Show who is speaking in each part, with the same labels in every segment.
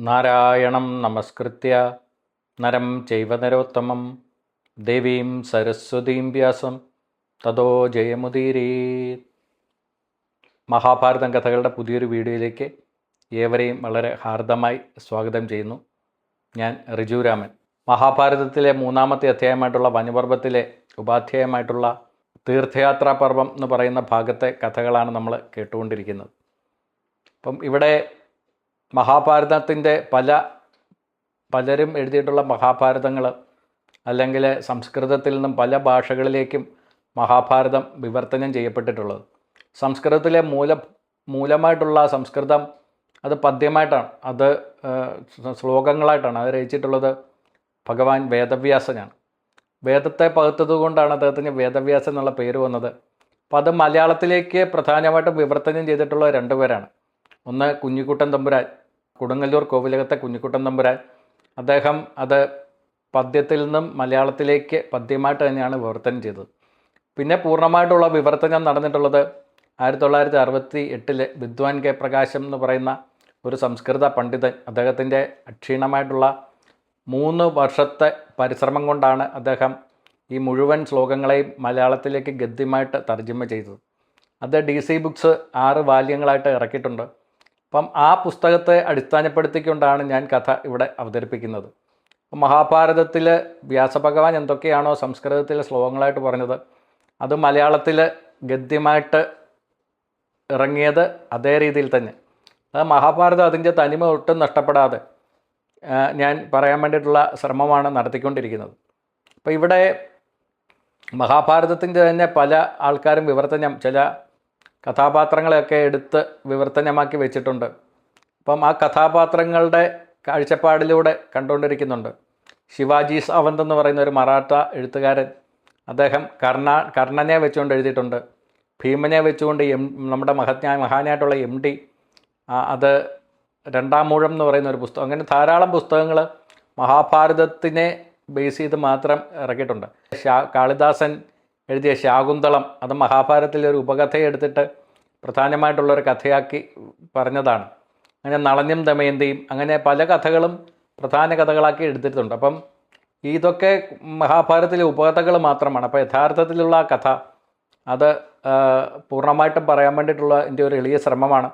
Speaker 1: നാരായണം നമസ്കൃത്യ. നരം ചെയ്വ നരോത്തമം. ദേവീം സരസ്വതീം വ്യാസം. തതോ ജയമുദീരീ മഹാഭാരതം കഥകളുടെ പുതിയൊരു വീഡിയോയിലേക്ക് ഏവരെയും വളരെ ഹാർദമായി സ്വാഗതം ചെയ്യുന്നു. ഞാൻ റിജുരാമൻ മഹാഭാരതത്തിലെ മൂന്നാമത്തെ അധ്യായമായിട്ടുള്ള വനപർവത്തിലെ ഉപാധ്യായമായിട്ടുള്ള തീർത്ഥയാത്രാ പർവം എന്ന് പറയുന്ന ഭാഗത്തെ കഥകളാണ് നമ്മൾ കേട്ടുകൊണ്ടിരിക്കുന്നത്. അപ്പം ഇവിടെ മഹാഭാരതത്തിന്റെ പല പലരും എഴുതിയിട്ടുള്ള മഹാഭാരതങ്ങൾ അല്ലെങ്കിൽ സംസ്കൃതത്തിൽ നിന്നും പല ഭാഷകളിലേക്കും മഹാഭാരതം വിവർത്തനം ചെയ്യപ്പെട്ടിട്ടുള്ളത്. സംസ്കൃതത്തിലെ മൂല മൂലമായിട്ടുള്ള സംസ്കൃതം അത് പദ്യമായിട്ടാണ്. അത് ശ്ലോകങ്ങളായിട്ടാണ്. അത് രചിച്ചിട്ടുള്ളത് ഭഗവാൻ വേദവ്യാസനാണ്. വേദത്തെ പകുത്തതുകൊണ്ടാണ് അദ്ദേഹത്തിന് വേദവ്യാസൻ എന്നുള്ള പേര് വന്നത്. അപ്പം അത് മലയാളത്തിലേക്ക് പ്രധാനമായിട്ടും വിവർത്തനം ചെയ്തിട്ടുള്ള രണ്ടുപേരാണ്. ഒന്ന് കുഞ്ഞിക്കുട്ടൻ തമ്പുരാൻ കൊടുങ്ങല്ലൂർ കോവിലകത്തെ കുഞ്ഞിക്കുട്ടൻ തമ്പുരാൻ. അദ്ദേഹം അത് പദ്യത്തിൽ നിന്നും മലയാളത്തിലേക്ക് പദ്യമായിട്ട് തന്നെയാണ് വിവർത്തനം ചെയ്തത്. പിന്നെ പൂർണമായിട്ടുള്ള വിവർത്തനം നടന്നിട്ടുള്ളത് ആയിരത്തി തൊള്ളായിരത്തി അറുപത്തി എട്ടിലെ വിദ്വാൻ കെ പ്രകാശം എന്ന് പറയുന്ന ഒരു സംസ്കൃത പണ്ഡിതൻ. അദ്ദേഹത്തിന്റെ അക്ഷീണമായിട്ടുള്ള മൂന്ന് വർഷത്തെ പരിശ്രമം കൊണ്ടാണ് അദ്ദേഹം ഈ മുഴുവൻ ശ്ലോകങ്ങളെയും മലയാളത്തിലേക്ക് ഗദ്യമായിട്ട് തർജമ ചെയ്തത്. അത് ഡി സി ബുക്സ് ആറ് വാല്യങ്ങളായിട്ട് ഇറക്കിയിട്ടുണ്ട്. അപ്പം ആ പുസ്തകത്തെ അടിസ്ഥാനപ്പെടുത്തിക്കൊണ്ടാണ് ഞാൻ കഥ ഇവിടെ അവതരിപ്പിക്കുന്നത്. മഹാഭാരതത്തിൽ വ്യാസഭഗവാൻ എന്തൊക്കെയാണോ സംസ്കൃതത്തിലെ ശ്ലോകങ്ങളായിട്ട് പറഞ്ഞത് അത് മലയാളത്തിൽ ഗദ്യമായിട്ട് ഇറങ്ങിയത് അതേ രീതിയിൽ തന്നെ. അത് മഹാഭാരതം അതിന്റെ തനിമ ഒട്ടും നഷ്ടപ്പെടാതെ ഞാൻ പറയാൻ വേണ്ടിയിട്ടുള്ള ശ്രമമാണ് നടത്തിക്കൊണ്ടിരിക്കുന്നത്. അപ്പോൾ ഇവിടെ മഹാഭാരതത്തിന്റെ തന്നെ പല ആൾക്കാരും വിവർത്തനം ചില കഥാപാത്രങ്ങളെയൊക്കെ എടുത്ത് വിവർത്തനമാക്കി വെച്ചിട്ടുണ്ട്. അപ്പം ആ കഥാപാത്രങ്ങളുടെ കാഴ്ചപ്പാടിലൂടെ കണ്ടുകൊണ്ടിരിക്കുന്നുണ്ട്. ശിവാജി സാവന്ത് എന്ന് പറയുന്ന ഒരു മറാഠ എഴുത്തുകാരൻ. അദ്ദേഹം കർണ കർണനെ വെച്ചുകൊണ്ട് എഴുതിയിട്ടുണ്ട്. ഭീമനെ വെച്ചുകൊണ്ട് എം നമ്മുടെ മഹജ്ഞാ മഹാനായിട്ടുള്ള എം ഡി അത് രണ്ടാം മൂഴം എന്ന് പറയുന്ന ഒരു പുസ്തകം. അങ്ങനെ ധാരാളം പുസ്തകങ്ങൾ മഹാഭാരതത്തിനെ ബേസ് ചെയ്ത് മാത്രം ഇറക്കിയിട്ടുണ്ട്. കാളിദാസൻ എഴുതിയ ശാകുന്തളം അത് മഹാഭാരതത്തിലെ ഒരു ഉപകഥയെ എടുത്തിട്ട് പ്രധാനമായിട്ടുള്ളൊരു കഥയാക്കി പറഞ്ഞതാണ്. അങ്ങനെ നളഞ്ഞും ദമയന്തിയും അങ്ങനെ പല കഥകളും പ്രധാന കഥകളാക്കി എടുത്തിട്ടുണ്ട്. അപ്പം ഇതൊക്കെ മഹാഭാരതത്തിലെ ഉപകഥകൾ മാത്രമാണ്. അപ്പോൾ യഥാർത്ഥത്തിലുള്ള ആ കഥ അത് പൂർണമായിട്ടും പറയാൻ വേണ്ടിയിട്ടുള്ള എന്റെ ഒരു എളിയ ശ്രമമാണ്.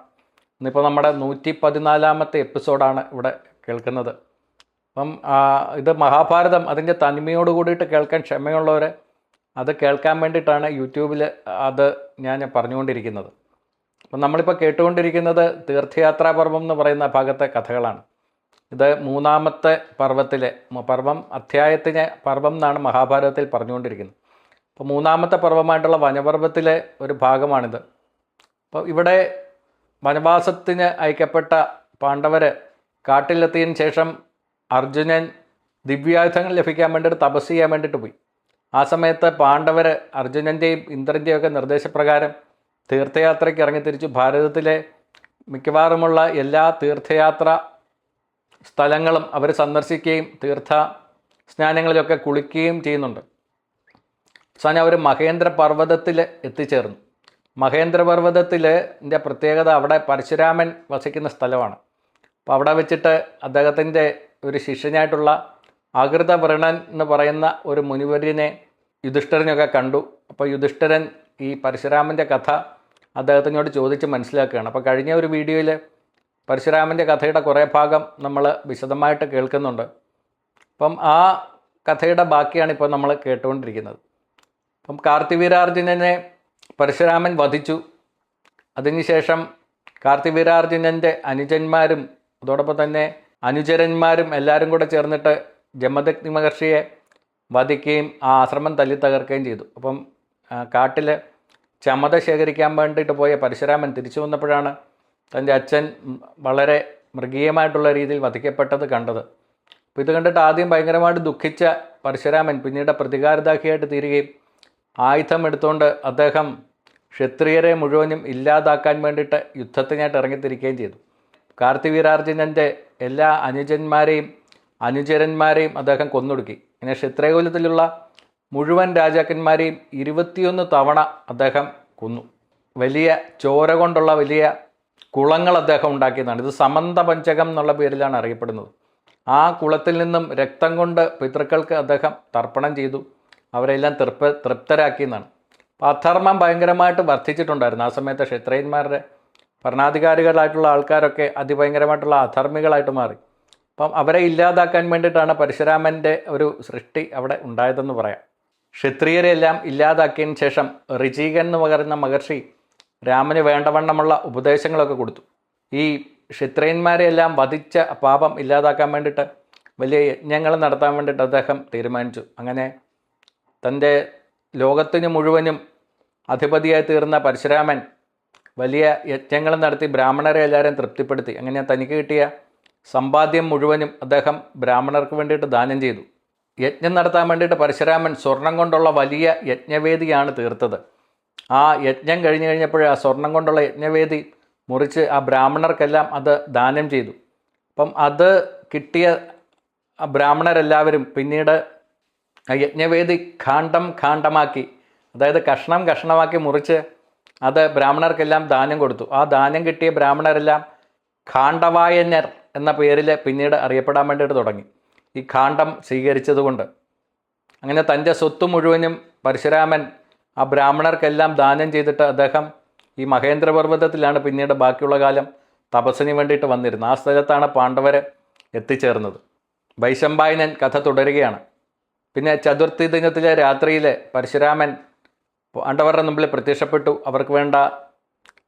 Speaker 1: ഇന്നിപ്പോൾ നമ്മുടെ നൂറ്റി പതിനാലാമത്തെ എപ്പിസോഡാണ് ഇവിടെ കേൾക്കുന്നത്. അപ്പം ഇത് മഹാഭാരതം അതിന്റെ തനിമയോട് കൂടിയിട്ട് കേൾക്കാൻ ക്ഷമയുള്ളവർ അത് കേൾക്കാൻ വേണ്ടിയിട്ടാണ് യൂട്യൂബിൽ അത് ഞാൻ പറഞ്ഞുകൊണ്ടിരിക്കുന്നത്. അപ്പം നമ്മളിപ്പോൾ കേട്ടുകൊണ്ടിരിക്കുന്നത് തീർത്ഥയാത്രാ പർവം എന്ന് പറയുന്ന ഭാഗത്തെ കഥകളാണ്. ഇത് മൂന്നാമത്തെ പർവത്തിലെ പർവം പർവം അധ്യായത്തിനെ പർവം എന്നാണ് മഹാഭാരതത്തിൽ പറഞ്ഞുകൊണ്ടിരിക്കുന്നത്. അപ്പോൾ മൂന്നാമത്തെ പർവമായിട്ടുള്ള വനപർവത്തിലെ ഒരു ഭാഗമാണിത്. അപ്പോൾ ഇവിടെ വനവാസത്തിന് അയക്കപ്പെട്ട പാണ്ഡവർ കാട്ടിലെത്തിയതിന് ശേഷം അർജുനൻ ദിവ്യായുധങ്ങൾ ലഭിക്കാൻ വേണ്ടിയിട്ട് തപസ് ചെയ്യാൻ വേണ്ടിയിട്ട് പോയി. ആ സമയത്ത് പാണ്ഡവർ അർജുനന്റെയും ഇന്ദ്രന്റെയും ഒക്കെ നിർദ്ദേശപ്രകാരം തീർത്ഥയാത്രയ്ക്ക് ഇറങ്ങി തിരിച്ചു. ഭാരതത്തിലെ മിക്കവാറുമുള്ള എല്ലാ തീർത്ഥയാത്ര സ്ഥലങ്ങളും അവർ സന്ദർശിക്കുകയും തീർത്ഥ സ്നാനങ്ങളിലൊക്കെ കുളിക്കുകയും ചെയ്യുന്നുണ്ട്. അവസാനം അവർ മഹേന്ദ്ര പർവതത്തിൽ എത്തിച്ചേർന്നു. മഹേന്ദ്ര പർവതത്തിന്റെ പ്രത്യേകത അവിടെ പരശുരാമൻ വസിക്കുന്ന സ്ഥലമാണ്. അപ്പോൾ അവിടെ വെച്ചിട്ട് അദ്ദേഹത്തിന്റെ ഒരു ശിഷ്യനായിട്ടുള്ള ആകൃതവൃണൻ എന്ന് പറയുന്ന ഒരു മുനിവര്യനെ യുധിഷ്ഠിരനൊക്കെ കണ്ടു. അപ്പോൾ യുധിഷ്ഠരൻ ഈ പരശുരാമന്റെ കഥ അദ്ദേഹത്തിനോട് ചോദിച്ച് മനസ്സിലാക്കുകയാണ്. അപ്പോൾ കഴിഞ്ഞ ഒരു വീഡിയോയിൽ പരശുരാമന്റെ കഥയുടെ കുറേ ഭാഗം നമ്മൾ വിശദമായിട്ട് കേൾക്കുന്നുണ്ട്. അപ്പം ആ കഥയുടെ ബാക്കിയാണ് ഇപ്പോൾ നമ്മൾ കേട്ടുകൊണ്ടിരിക്കുന്നത്. അപ്പം കാർത്തിവീരാർജുനനെ പരശുരാമൻ വധിച്ചു. അതിനുശേഷം കാർത്തിവീരാർജുനന്റെ അനുജന്മാരും അതോടൊപ്പം തന്നെ അനുചരന്മാരും എല്ലാവരും കൂടെ ചേർന്നിട്ട് ജമദഗ്നി മഹർഷിയെ വധിക്കുകയും ആ ആശ്രമം തല്ലി തകർക്കുകയും ചെയ്തു. അപ്പം കാട്ടിൽ ചമത ശേഖരിക്കാൻ വേണ്ടിയിട്ട് പോയ പരശുരാമൻ തിരിച്ചു വന്നപ്പോഴാണ് തന്റെ അച്ഛൻ വളരെ മൃഗീയമായിട്ടുള്ള രീതിയിൽ വധിക്കപ്പെട്ടത് കണ്ടത്. അപ്പോൾ ഇത് കണ്ടിട്ട് ആദ്യം ഭയങ്കരമായിട്ട് ദുഃഖിച്ച പരശുരാമൻ പിന്നീട് പ്രതികാരദാഹിയായിട്ട് തീരുകയും ആയുധം എടുത്തുകൊണ്ട് അദ്ദേഹം ക്ഷത്രിയരെ മുഴുവനും ഇല്ലാതാക്കാൻ വേണ്ടിയിട്ട് യുദ്ധത്തിനായിട്ട് ഇറങ്ങിത്തിരിക്കുകയും ചെയ്തു. കാർത്തിവീരാർജുനന്റെ എല്ലാ അനുജന്മാരെയും അനുചരന്മാരെയും അദ്ദേഹം കൊന്നൊടുക്കി. ഇങ്ങനെ ക്ഷത്രകുലത്തിലുള്ള മുഴുവൻ രാജാക്കന്മാരെയും ഇരുപത്തിയൊന്ന് തവണ അദ്ദേഹം കൊന്നു. വലിയ ചോര കൊണ്ടുള്ള വലിയ കുളങ്ങൾ അദ്ദേഹം ഉണ്ടാക്കിയതാണ്. ഇത് സമന്ത പഞ്ചകം എന്നുള്ള പേരിലാണ് അറിയപ്പെടുന്നത്. ആ കുളത്തിൽ നിന്നും രക്തം കൊണ്ട് പിതൃക്കൾക്ക് അദ്ദേഹം തർപ്പണം ചെയ്തു. അവരെല്ലാം തൃപ്ത തൃപ്തരാക്കിയെന്നാണ്. അപ്പോൾ അധർമ്മം ഭയങ്കരമായിട്ട് വർദ്ധിച്ചിട്ടുണ്ടായിരുന്നു. ആ സമയത്ത് ക്ഷത്രിയന്മാരുടെ ഭരണാധികാരികളായിട്ടുള്ള ആൾക്കാരൊക്കെ അതിഭയങ്കരമായിട്ടുള്ള അധർമ്മികളായിട്ട് മാറി. അപ്പം അവരെ ഇല്ലാതാക്കാൻ വേണ്ടിയിട്ടാണ് പരശുരാമന്റെ ഒരു സൃഷ്ടി അവിടെ ഉണ്ടായതെന്ന് പറയാം. ക്ഷത്രിയരെല്ലാം ഇല്ലാതാക്കിയതിന് ശേഷം ഋചീകൻ എന്ന് പറയുന്ന മഹർഷി രാമന് വേണ്ടവണ്ണമുള്ള ഉപദേശങ്ങളൊക്കെ കൊടുത്തു. ഈ ക്ഷത്രിയന്മാരെയെല്ലാം വധിച്ച പാപം ഇല്ലാതാക്കാൻ വേണ്ടിയിട്ട് വലിയ യജ്ഞങ്ങൾ നടത്താൻ വേണ്ടിയിട്ട് അദ്ദേഹം തീരുമാനിച്ചു. അങ്ങനെ തന്റെ ലോകത്തിന് മുഴുവനും അധിപതിയായി തീർന്ന പരശുരാമൻ വലിയ യജ്ഞങ്ങൾ നടത്തി ബ്രാഹ്മണരെ എല്ലാവരെയും തൃപ്തിപ്പെടുത്തി. അങ്ങനെ തനിക്ക് കിട്ടിയ സമ്പാദ്യം മുഴുവനും അദ്ദേഹം ബ്രാഹ്മണർക്ക് വേണ്ടിയിട്ട് ദാനം ചെയ്തു. യജ്ഞം നടത്താൻ വേണ്ടിയിട്ട് പരശുരാമൻ സ്വർണം കൊണ്ടുള്ള വലിയ യജ്ഞവേദിയാണ് തീർത്തത്. ആ യജ്ഞം കഴിഞ്ഞ് കഴിഞ്ഞപ്പോൾ ആ സ്വർണം കൊണ്ടുള്ള യജ്ഞവേദി മുറിച്ച് ആ ബ്രാഹ്മണർക്കെല്ലാം അത് ദാനം ചെയ്തു. അപ്പം അത് കിട്ടിയ ബ്രാഹ്മണരെല്ലാവരും പിന്നീട് ആ യജ്ഞവേദി ഖാണ്ഡം ഖാണ്ഡമാക്കി അതായത് കഷ്ണം കഷ്ണമാക്കി മുറിച്ച് അത് ബ്രാഹ്മണർക്കെല്ലാം ദാനം കൊടുത്തു. ആ ദാനം കിട്ടിയ ബ്രാഹ്മണരെല്ലാം ഖാണ്ഡവായന്യർ എന്ന പേരിൽ പിന്നീട് അറിയപ്പെടാൻ വേണ്ടിയിട്ട് തുടങ്ങി. ഈ ഖാണ്ഡം സ്വീകരിച്ചതുകൊണ്ട്. അങ്ങനെ തന്റെ സ്വത്ത് മുഴുവനും പരശുരാമൻ ആ ബ്രാഹ്മണർക്കെല്ലാം ദാനം ചെയ്തിട്ട് അദ്ദേഹം ഈ മഹേന്ദ്രപർവതത്തിലാണ് പിന്നീട് ബാക്കിയുള്ള കാലം തപസ്സിന് വേണ്ടിയിട്ട് വന്നിരുന്നത്. ആ സ്ഥലത്താണ് പാണ്ഡവർ എത്തിച്ചേർന്നത്. വൈശമ്പായനൻ കഥ തുടരുകയാണ്. പിന്നെ ചതുർത്ഥി ദിനത്തിലെ രാത്രിയിൽ പരശുരാമൻ പാണ്ഡവരുടെ മുമ്പിൽ പ്രത്യക്ഷപ്പെട്ടു. അവർക്ക് വേണ്ട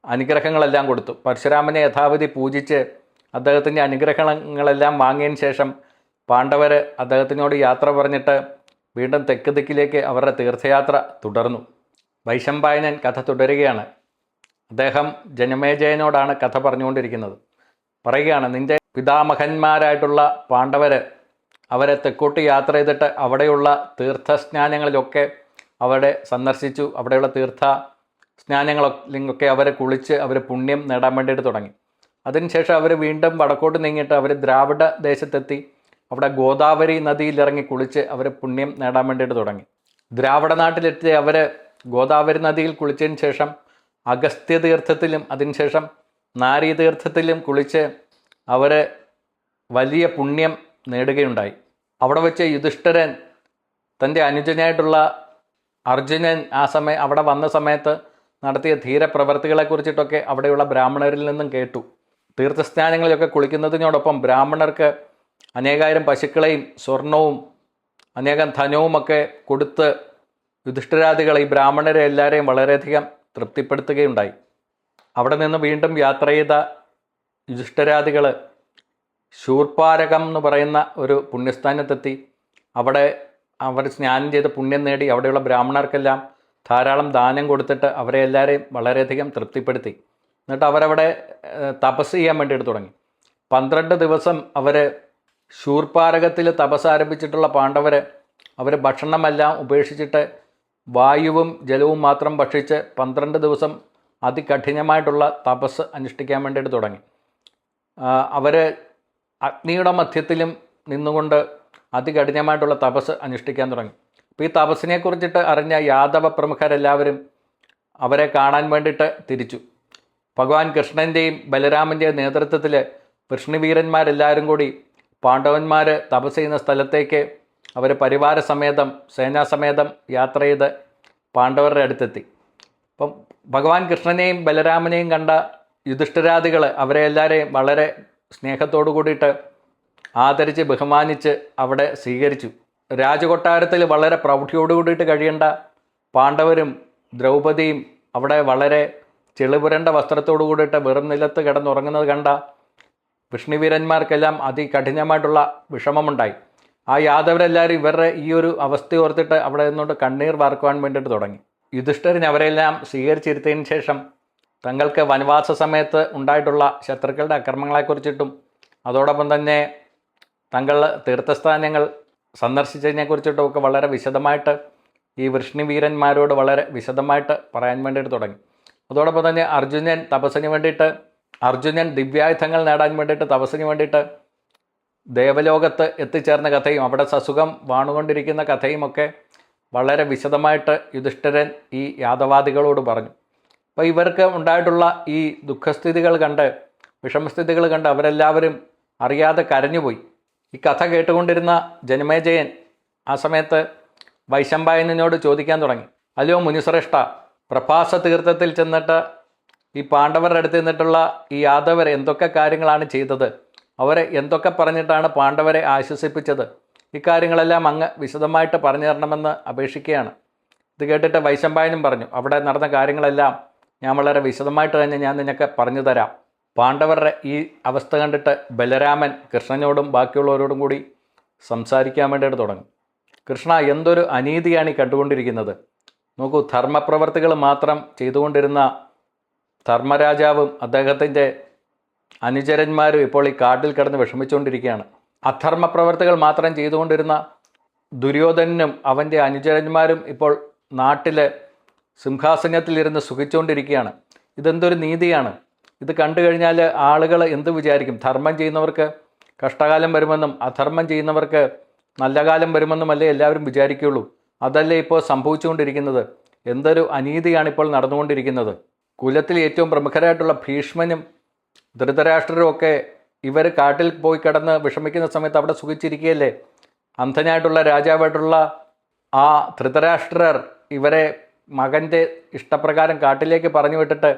Speaker 1: അനുഗ്രഹങ്ങളെല്ലാം കൊടുത്തു. പരശുരാമനെ യഥാവധി പൂജിച്ച് അദ്ദേഹത്തിന്റെ അനുഗ്രഹങ്ങളെല്ലാം വാങ്ങിയതിന് ശേഷം പാണ്ഡവർ അദ്ദേഹത്തിനോട് യാത്ര പറഞ്ഞിട്ട് വീണ്ടും തെക്ക് ദിക്കിലേക്ക് അവരുടെ തീർത്ഥയാത്ര തുടർന്നു. വൈശമ്പായനൻ കഥ തുടരുകയാണ്. അദ്ദേഹം ജനമേജയനോടാണ് കഥ പറഞ്ഞുകൊണ്ടിരിക്കുന്നത്. പറയുകയാണ് നിന്റെ പിതാമഹന്മാരായിട്ടുള്ള പാണ്ഡവർ അവരെ തെക്കോട്ട് യാത്ര ചെയ്തിട്ട് അവിടെയുള്ള തീർത്ഥസ്നാനങ്ങളിലൊക്കെ അവിടെ സന്ദർശിച്ചു. അവിടെയുള്ള തീർത്ഥ സ്നാനങ്ങളൊക്കെ അവർ കുളിച്ച് അവർ പുണ്യം നേടാൻ വേണ്ടിയിട്ട് തുടങ്ങി. അതിനുശേഷം അവർ വീണ്ടും വടക്കോട്ട് നീങ്ങിയിട്ട് അവർ ദ്രാവിഡ ദേശത്തെത്തി. അവിടെ ഗോദാവരി നദിയിൽ ഇറങ്ങി കുളിച്ച് അവർ പുണ്യം നേടാൻ വേണ്ടിയിട്ട് തുടങ്ങി. ദ്രാവിഡ നാട്ടിലെത്തി അവർ ഗോദാവരി നദിയിൽ കുളിച്ചതിന് ശേഷം അഗസ്ത്യ തീർത്ഥത്തിലും അതിനുശേഷം നാരീ തീർത്ഥത്തിലും കുളിച്ച് അവർ വലിയ പുണ്യം നേടുകയുണ്ടായി. അവിടെ വെച്ച് യുധിഷ്ഠിരൻ തന്റെ അനുജനായിട്ടുള്ള അർജുനൻ ആ സമയം അവിടെ വന്ന സമയത്ത് നടത്തിയ ധീരപ്രവർത്തികളെക്കുറിച്ചിട്ടൊക്കെ അവിടെയുള്ള ബ്രാഹ്മണരിൽ നിന്നും കേട്ടു. തീർത്ഥസ്നാനങ്ങളിലൊക്കെ കുളിക്കുന്നതിനോടൊപ്പം ബ്രാഹ്മണർക്ക് അനേകായിരം പശുക്കളെയും സ്വർണവും അനേകം ധനവുമൊക്കെ കൊടുത്ത് യുധിഷ്ഠിരാദികൾ ഈ ബ്രാഹ്മണരെ എല്ലാവരെയും വളരെയധികം തൃപ്തിപ്പെടുത്തുകയുണ്ടായി. അവിടെ നിന്ന് വീണ്ടും യാത്ര ചെയ്ത യുധിഷ്ഠിരാദികൾ ശൂർപ്പാരകം എന്ന് പറയുന്ന ഒരു പുണ്യസ്ഥാനത്തെത്തി. അവിടെ അവർ സ്നാനം ചെയ്ത് പുണ്യം നേടി അവിടെയുള്ള ബ്രാഹ്മണർക്കെല്ലാം ധാരാളം ദാനം കൊടുത്തിട്ട് അവരെ എല്ലാവരെയും വളരെയധികം തൃപ്തിപ്പെടുത്തി. എന്നിട്ട് അവരവിടെ തപസ് ചെയ്യാൻ വേണ്ടിയിട്ട് തുടങ്ങി. പന്ത്രണ്ട് ദിവസം അവർ ശൂർപ്പാരകത്തിൽ തപസ് ആരംഭിച്ചിട്ടുള്ള പാണ്ഡവർ അവർ ഭക്ഷണമെല്ലാം ഉപേക്ഷിച്ചിട്ട് വായുവും ജലവും മാത്രം ഭക്ഷിച്ച് പന്ത്രണ്ട് ദിവസം അതികഠിനമായിട്ടുള്ള തപസ് അനുഷ്ഠിക്കാൻ വേണ്ടിയിട്ട് തുടങ്ങി. അവർ അഗ്നിയുടെ മധ്യത്തിലും നിന്നുകൊണ്ട് അതികഠിനമായിട്ടുള്ള തപസ് അനുഷ്ഠിക്കാൻ തുടങ്ങി. അപ്പോൾ ഈ തപസ്സിനെക്കുറിച്ചിട്ട് അറിഞ്ഞ യാദവ പ്രമുഖരെല്ലാവരും അവരെ കാണാൻ വേണ്ടിയിട്ട് തിരിച്ചു. ഭഗവാൻ കൃഷ്ണന്റെയും ബലരാമന്റെയും നേതൃത്വത്തിൽ കൃഷ്ണവീരന്മാരെല്ലാവരും കൂടി പാണ്ഡവന്മാർ തപസ് ചെയ്യുന്ന സ്ഥലത്തേക്ക് അവർ പരിവാര സമേതം സേനാസമേതം യാത്ര ചെയ്ത് പാണ്ഡവരുടെ അടുത്തെത്തി. അപ്പം ഭഗവാൻ കൃഷ്ണനെയും ബലരാമനെയും കണ്ട യുധിഷ്ഠിരാദികൾ അവരെ എല്ലാവരെയും വളരെ സ്നേഹത്തോടു കൂടിയിട്ട് ആദരിച്ച് ബഹുമാനിച്ച് അവിടെ സ്വീകരിച്ചു. രാജകൊട്ടാരത്തിൽ വളരെ പ്രൗഢിയോടുകൂടിയിട്ട് കഴിയേണ്ട പാണ്ഡവരും ദ്രൗപദിയും അവിടെ വളരെ ചെളിപുരണ്ട വസ്ത്രത്തോടു കൂടിയിട്ട് വെറും നിലത്ത് കിടന്നുറങ്ങുന്നത് കണ്ട വിഷ്ണുവീരന്മാർക്കെല്ലാം അതികഠിനമായിട്ടുള്ള വിഷമമുണ്ടായി. ആ യാദവരെല്ലാവരും ഇവരുടെ ഈ ഒരു അവസ്ഥ ഓർത്തിട്ട് അവിടെ നിന്നുകൊണ്ട് കണ്ണീർ വാർക്കുവാൻ വേണ്ടിയിട്ട് തുടങ്ങി. യുധിഷ്ഠിരൻ അവരെല്ലാം സ്വീകരിച്ചിരുത്തിയതിന് ശേഷം തങ്ങൾക്ക് വനവാസ സമയത്ത് ഉണ്ടായിട്ടുള്ള ശത്രുക്കളുടെ അക്രമങ്ങളെക്കുറിച്ചിട്ടും അതോടൊപ്പം തന്നെ തങ്ങൾ തീർത്ഥസ്ഥാനങ്ങൾ സന്ദർശിച്ചതിനെക്കുറിച്ചിട്ടും ഒക്കെ വളരെ വിശദമായിട്ട് ഈ വൃഷ്ണിവീരന്മാരോട് വളരെ വിശദമായിട്ട് പറയാൻ വേണ്ടിയിട്ട് തുടങ്ങി. അതോടൊപ്പം തന്നെ അർജുനൻ തപസ്സിന് വേണ്ടിയിട്ട് അർജുനൻ ദിവ്യായുധങ്ങൾ നേടാൻ വേണ്ടിയിട്ട് തപസ്സിന് വേണ്ടിയിട്ട് ദേവലോകത്ത് എത്തിച്ചേർന്ന കഥയും അവിടെ സസുഖം വാണുകൊണ്ടിരിക്കുന്ന കഥയും ഒക്കെ വളരെ വിശദമായിട്ട് യുധിഷ്ഠിരൻ ഈ യാദവാദികളോട് പറഞ്ഞു. അപ്പോൾ ഇവർക്ക് ഉണ്ടായിട്ടുള്ള ഈ ദുഃഖസ്ഥിതികൾ കണ്ട് വിഷമസ്ഥിതികൾ കണ്ട് അവരെല്ലാവരും അറിയാതെ കരഞ്ഞുപോയി. ഈ കഥ കേട്ടുകൊണ്ടിരുന്ന ജനമേജയൻ ആ സമയത്ത് വൈശമ്പായനോട് ചോദിക്കാൻ തുടങ്ങി. അല്ലയോ മുനിശ്രേഷ്ഠ പ്രഭാസ തീർത്ഥത്തിൽ ചെന്നിട്ട് ഈ പാണ്ഡവരുടെ അടുത്ത് നിന്നിട്ടുള്ള ഈ യാദവർ എന്തൊക്കെ കാര്യങ്ങളാണ് ചെയ്തത്? അവരെ എന്തൊക്കെ പറഞ്ഞിട്ടാണ് പാണ്ഡവരെ ആശ്വസിപ്പിച്ചത്? ഇക്കാര്യങ്ങളെല്ലാം അങ്ങ് വിശദമായിട്ട് പറഞ്ഞു തരണമെന്ന് അപേക്ഷിക്കുകയാണ്. ഇത് കേട്ടിട്ട് വൈശമ്പായനും പറഞ്ഞു അവിടെ നടന്ന കാര്യങ്ങളെല്ലാം ഞാൻ വളരെ വിശദമായിട്ട് തന്നെ ഞാൻ നിനക്ക് പറഞ്ഞു തരാം. പാണ്ഡവരുടെ ഈ അവസ്ഥ കണ്ടിട്ട് ബലരാമൻ കൃഷ്ണനോടും ബാക്കിയുള്ളവരോടും കൂടി സംസാരിക്കാൻ വേണ്ടിയിട്ട് തുടങ്ങി. കൃഷ്ണ എന്തൊരു അനീതിയാണ് ഈ കണ്ടുകൊണ്ടിരിക്കുന്നത്? നോക്കൂ ധർമ്മപ്രവർത്തികൾ മാത്രം ചെയ്തുകൊണ്ടിരുന്ന ധർമ്മരാജാവും അദ്ദേഹത്തിന്റെ അനുചരന്മാരും ഇപ്പോൾ ഈ കാട്ടിൽ കിടന്ന് വിഷമിച്ചുകൊണ്ടിരിക്കുകയാണ്. അധർമ്മപ്രവർത്തികൾ മാത്രം ചെയ്തുകൊണ്ടിരുന്ന ദുര്യോധനനും അവന്റെ അനുചരന്മാരും ഇപ്പോൾ നാട്ടിൽ സിംഹാസനത്തിലിരുന്ന് സുഖിച്ചുകൊണ്ടിരിക്കുകയാണ്. ഇതെന്തൊരു നീതിയാണ്. ഇത് കണ്ടു കഴിഞ്ഞാൽ ആളുകൾ എന്ത് വിചാരിക്കും? ധർമ്മം ചെയ്യുന്നവർക്ക് കഷ്ടകാലം വരുമെന്നും അധർമ്മം ചെയ്യുന്നവർക്ക് നല്ല കാലം വരുമെന്നുമല്ലേ എല്ലാവരും വിചാരിക്കുകയുള്ളൂ. അതല്ലേ ഇപ്പോൾ സംഭവിച്ചുകൊണ്ടിരിക്കുന്നത്? എന്തൊരു അനീതിയാണ് ഇപ്പോൾ നടന്നുകൊണ്ടിരിക്കുന്നത്? കുലത്തിൽ ഏറ്റവും പ്രമുഖരായിട്ടുള്ള ഭീഷ്മനും ധൃതരാഷ്ട്രരും ഒക്കെ ഇവർ കാട്ടിൽ പോയി കിടന്ന് വിഷമിക്കുന്ന സമയത്ത് അവിടെ സുഖിച്ചിരിക്കുകയല്ലേ? അന്ധനായിട്ടുള്ള രാജാവായിട്ടുള്ള ആ ധൃതരാഷ്ട്രർ ഇവരെ മകന്റെ ഇഷ്ടപ്രകാരം കാട്ടിലേക്ക് പറഞ്ഞു വിട്ടിട്ട്